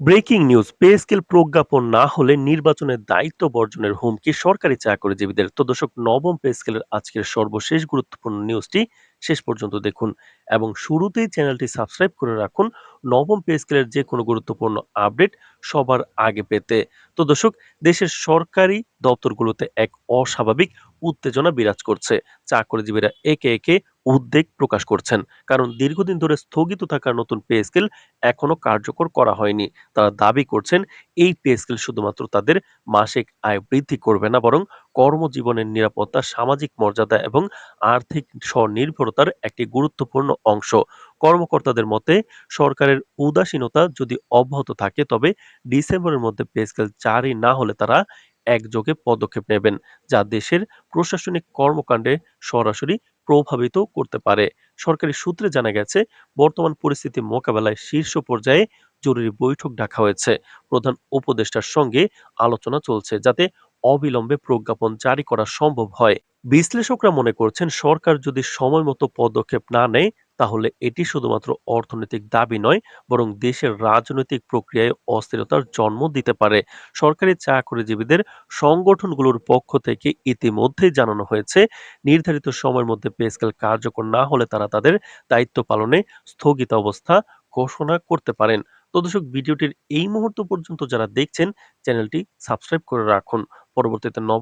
Breaking news, pay scale প্রজ্ঞাপন না হলে নির্বাচনের দায়িত্ব বর্জনের হুমকি সরকারি চাকরিজীবীদের। তো দর্শক, নবম পে স্কেলের আজকের সর্বশেষ গুরুত্বপূর্ণ নিউজটি শেষ পর্যন্ত দেখুন এবং শুরুতেই চ্যানেলটি সাবস্ক্রাইব করে রাখুন নবম পে স্কেলের যে কোনো গুরুত্বপূর্ণ আপডেট সবার আগে পেতে। তো দর্শক, দেশের সরকারি দপ্তরগুলোতে এক অস্বাভাবিক উত্তেজনা বিরাজ করছে। চাকরিজীবীরা একে একে উদ্বেগ প্রকাশ করছেন। কারণ দীর্ঘদিন ধরে স্থগিত থাকা নতুন পে স্কেল এখনও কার্যকর করা হয়নি। তারা দাবি করছেন, এই পে স্কেল শুধুমাত্র তাদের মাসিক আয় বৃদ্ধি করবে না, বরং কর্মজীবনের নিরাপত্তা, সামাজিক মর্যাদা এবং আর্থিক স্বনির্ভরতার একটি গুরুত্বপূর্ণ অংশ। কর্মকর্তাদের মতে, সরকারের উদাসীনতা যদি অব্যাহত থাকে, তবে ডিসেম্বরের মধ্যে পে স্কেল জারি না হলে তারা একযোগে পদক্ষেপ নেবেন, যা দেশের প্রশাসনিক কর্মকাণ্ডে সরাসরি প্রভাবিত করতে পারে। সরকারি সূত্রে জানা গেছে, বর্তমান পরিস্থিতি মোকাবেলায় শীর্ষ পর্যায়ে জরুরি বৈঠক ডাকা হয়েছে। প্রধান উপদেষ্টার সঙ্গে আলোচনা চলছে, যাতে অবিলম্বে প্রজ্ঞাপন জারি করা সম্ভব হয়। বিশ্লেষকরা মনে করছেন, সরকার যদি সময় মতো পদক্ষেপ না নেয় তাহলে এটি শুধুমাত্র অর্থনৈতিক দাবি নয়, বরং দেশের রাজনৈতিক প্রক্রিয়ায় অস্থিরতার জন্ম দিতে পারে। সরকারি চাকরিজীবীদের সংগঠনগুলোর পক্ষ থেকে ইতিমধ্যেই জানানো হয়েছে, নির্ধারিত সময়ের মধ্যে পে স্কেল কার্যকর না হলে তারা তাদের দায়িত্ব পালনে স্থগিতাবস্থা ঘোষণা করতে পারেন। তো দর্শক, ভিডিওটির এই মুহূর্ত পর্যন্ত যারা দেখছেন, চ্যানেলটি সাবস্ক্রাইব করে রাখুন। পরবর্তীতে নব